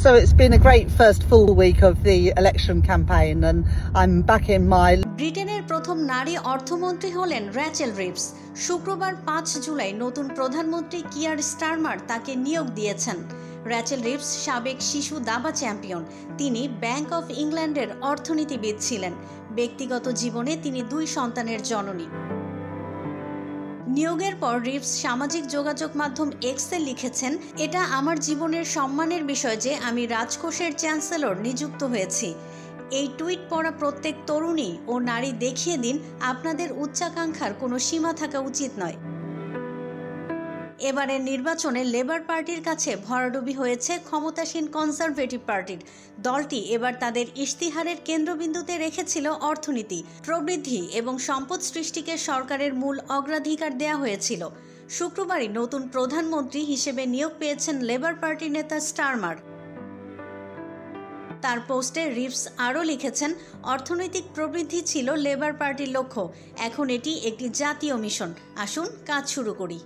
So it's been a great first full week of the election campaign, and I'm back in my ব্রিটেনের প্রথম নারী অর্থমন্ত্রী হলেন Rachel ribs শুক্রবার পাঁচ জুলাই নতুন প্রধানমন্ত্রী কিয়ার স্টারমার তাকে নিয়োগ দিয়েছেন। র্যাচেল রিপস সাবেক শিশু দাবা চ্যাম্পিয়ন। তিনি ব্যাংক অফ ইংল্যান্ডের অর্থনীতিবিদ ছিলেন। ব্যক্তিগত জীবনে তিনি দুই সন্তানের জননী। নিয়োগের পর রিপস সামাজিক যোগাযোগ মাধ্যম এক্সে লিখেছেন, এটা আমার জীবনের সম্মানের বিষয় যে আমি রাজকোষের চ্যান্সেলর নিযুক্ত হয়েছি। এই টুইট পড়া প্রত্যেক তরুণী ও নারী দেখিয়ে দিন, আপনাদের উচ্চাকাঙ্ক্ষার কোনো সীমা থাকা উচিত নয়। এবারের নির্বাচনে লেবার পার্টির কাছে ভরাডুবি হয়েছে ক্ষমতাসীন কনজারভেটিভ পার্টির। দলটি এবার তাদের ইশতিহারের কেন্দ্রবিন্দুতে রেখেছিল অর্থনীতি, প্রবৃদ্ধি এবং সম্পদ সৃষ্টিকে সরকারের মূল অগ্রাধিকার দেয়া হয়েছিল। শুক্রবারই নতুন প্রধানমন্ত্রী হিসেবে নিয়োগ পেয়েছেন লেবার পার্টির নেতা স্টারমার। তার পোস্টে রিভস আরও লিখেছেন, অর্থনৈতিক প্রবৃদ্ধি ছিল লেবার পার্টির লক্ষ্য। এখন এটি একটি জাতীয় মিশন। আসুন, কাজ শুরু করি।